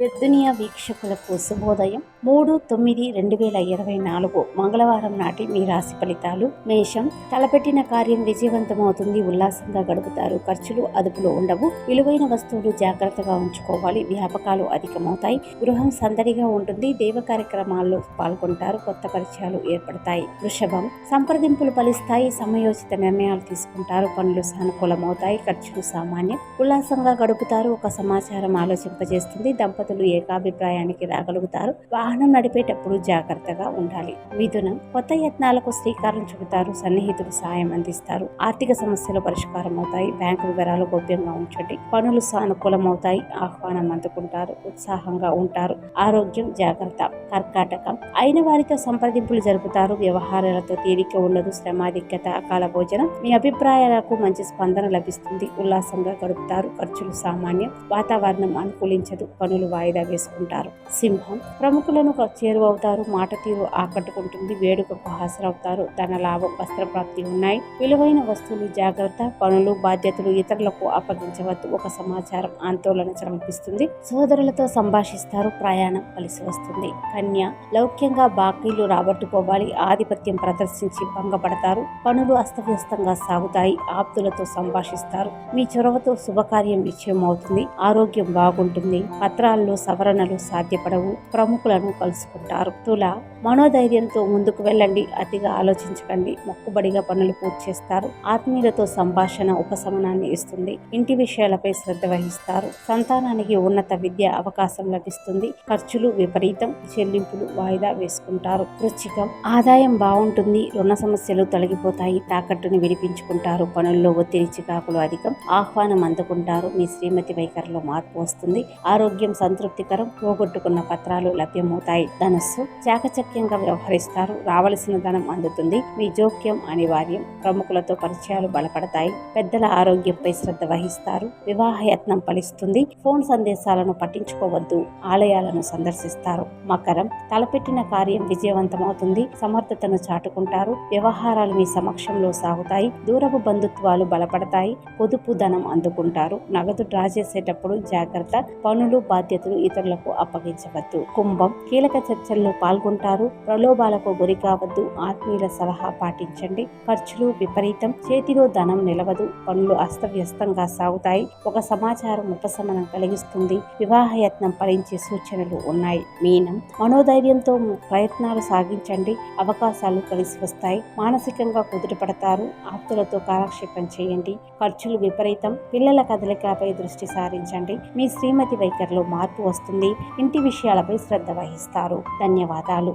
పెద్దునియా వీక్షకులకు శుభోదయం మూడు తొమ్మిది రెండు వేల ఇరవై నాలుగు మంగళవారం నాటి మీ రాశి ఫలితాలు. మేషం తలపెట్టిన కార్యం విజయవంతమవుతుంది. ఉల్లాసంగా గడుపుతారు. ఖర్చులు అదుపులో ఉండవు. విలువైన వస్తువులు జాగ్రత్తగా ఉంచుకోవాలి. వ్యాపకాలు అధికమవుతాయి. గృహం సందడిగా ఉంటుంది. దేవ కార్యక్రమాల్లో పాల్గొంటారు. కొత్త పరిచయాలు ఏర్పడతాయి. వృషభం సంప్రదింపులు ఫలిస్తాయి. సమయోచిత నిర్ణయాలు తీసుకుంటారు. పనులు సానుకూలమవుతాయి. ఖర్చులు సామాన్యం. ఉల్లాసంగా గడుపుతారు. ఒక సమాచారం ఆలోచింపజేస్తుంది. దంపతులు ఏకాభిప్రాయానికి రాగలుగుతారు. వాహనం నడిపేటప్పుడు జాగ్రత్తగా ఉండాలి. మిథునం కొత్త యత్నాలకు శ్రీకారం చుడతారు. సన్నిహితులు సాయం అందిస్తారు. ఆర్థిక సమస్యలు పరిష్కారం అవుతాయి బ్యాంకు వివరాలు గోప్యంగా ఉంచండి. పనులు సానుకూలమవుతాయి. ఆహ్వానం అందుకుంటారు. ఉత్సాహంగా ఉంటారు. ఆరోగ్యం జాగ్రత్త. కర్కాటకం. అయిన వారితో సంప్రదింపులు జరుపుతారు. వ్యవహారాలతో తీరిక ఉండదు. శ్రమాధిక్యత అకాల భోజనం మీ అభిప్రాయాలకు మంచి స్పందన లభిస్తుంది. ఉల్లాసంగా గడుపుతారు. ఖర్చులు సామాన్యం. వాతావరణం అనుకూలించదు. పనులు వాయిదా వేసుకుంటారు. సింహం ప్రముఖులను చేరువవుతారు మాట తీరు ఆకట్టుకుంటుంది వేడుకకు హాజరవుతారు. ధన లాభం వస్త్రప్రాప్తి ఉన్నాయి. విలువైన వస్తువులు జాగ్రత్త పనులు బాధ్యతలు ఇతరులకు అప్పగించవద్దు. ఒక సమాచారం ఆందోళన చంపిస్తుంది. సోదరులతో సంభాషిస్తారు. ప్రయాణం కలిసి వస్తుంది. కన్య లౌక్యంగా బాకీలు రాబట్టుకోవాలి. ఆధిపత్యం ప్రదర్శించి భంగపడతారు. పనులు అస్తవ్యస్తంగా సాగుతాయి. ఆప్తులతో సంభాషిస్తారు. మీ చొరవతో శుభకార్యం నిశ్చయం అవుతుంది ఆరోగ్యం బాగుంటుంది. పత్రాలు పత్రాల్లో సవరణలు సాధ్యపడవు. ప్రముఖులను కలుసుకుంటారు. తుల మనోధైర్యంతో ముందుకు వెళ్ళండి. అతిగా ఆలోచించకండి. మొక్కుబడిగా పనులు పూర్తి చేస్తారు. ఆత్మీయులతో సంభాషణ ఉపశమనాన్ని ఇస్తుంది. ఇంటి విషయాలపై శ్రద్ధ వహిస్తారు. సంతానానికి ఉన్నత విద్య అవకాశం లభిస్తుంది. ఖర్చులు విపరీతం. చెల్లింపులు వాయిదా వేసుకుంటారు. వృచ్చికం. ఆదాయం బాగుంటుంది. రుణ సమస్యలు తొలగిపోతాయి. తాకట్టుని విడిపించుకుంటారు. పనుల్లో ఒత్తిడి చికాకులు అధికం. ఆహ్వానం అందుకుంటారు. మీ శ్రీమతి వైఖరిలో మార్పు వస్తుంది. ఆరోగ్యం సంతృప్తికరం పోగొట్టుకున్న పత్రాలు లభ్యమవుతాయి. ధనస్సు చాకచక్యంగా వ్యవహరిస్తారు. రావలసిన ధనం అందుతుంది. మీ జోక్యం అనివార్యం ప్రముఖులతో పరిచయాలు బలపడతాయి. పెద్దల ఆరోగ్యంపై శ్రద్ధ వహిస్తారు. వివాహ యత్నం ఫలిస్తుంది. ఫోన్ సందేశాలను పట్టించుకోవద్దు. ఆలయాలను సందర్శిస్తారు. మకరం తలపెట్టిన కార్యం విజయవంతమవుతుంది. సమర్థతను చాటుకుంటారు. వ్యవహారాలు మీ సమక్షంలో సాగుతాయి. దూరపు బంధుత్వాలు బలపడతాయి. పొదుపు ధనం అందుకుంటారు. నగదు డ్రా చేసేటప్పుడు జాగ్రత్త. పనులు బాధ్యత బాధ్యతలు ఇతరులకు అప్పగించవద్దు. కుంభం కీలక చర్చల్లో పాల్గొంటారు. ప్రలోభాలకు గురి కావద్దు. ఆత్మీయుల సలహా పాటించండి. ఖర్చులు విపరీతం. చేతిలో ధనం నిలవదు. పనులు అస్తవ్యస్తంగా సాగుతాయి. ఒక సమాచారం ఉపశమనం కలిగిస్తుంది. వివాహయత్నం ఫలించే సూచనలు ఉన్నాయి. మీనం మనోధైర్యంతో ప్రయత్నాలు సాగించండి. అవకాశాలు కలిసి వస్తాయి. మానసికంగా కుదుటపడతారు ఆప్తులతో కాలక్షేపం చేయండి. ఖర్చులు విపరీతం. పిల్లల కదలికపై దృష్టి సారించండి. మీ శ్రీమతి వైఖరిలో మార్పు వస్తుంది. ఇంటి విషయాలపై శ్రద్ధ వహిస్తారు. ధన్యవాదాలు.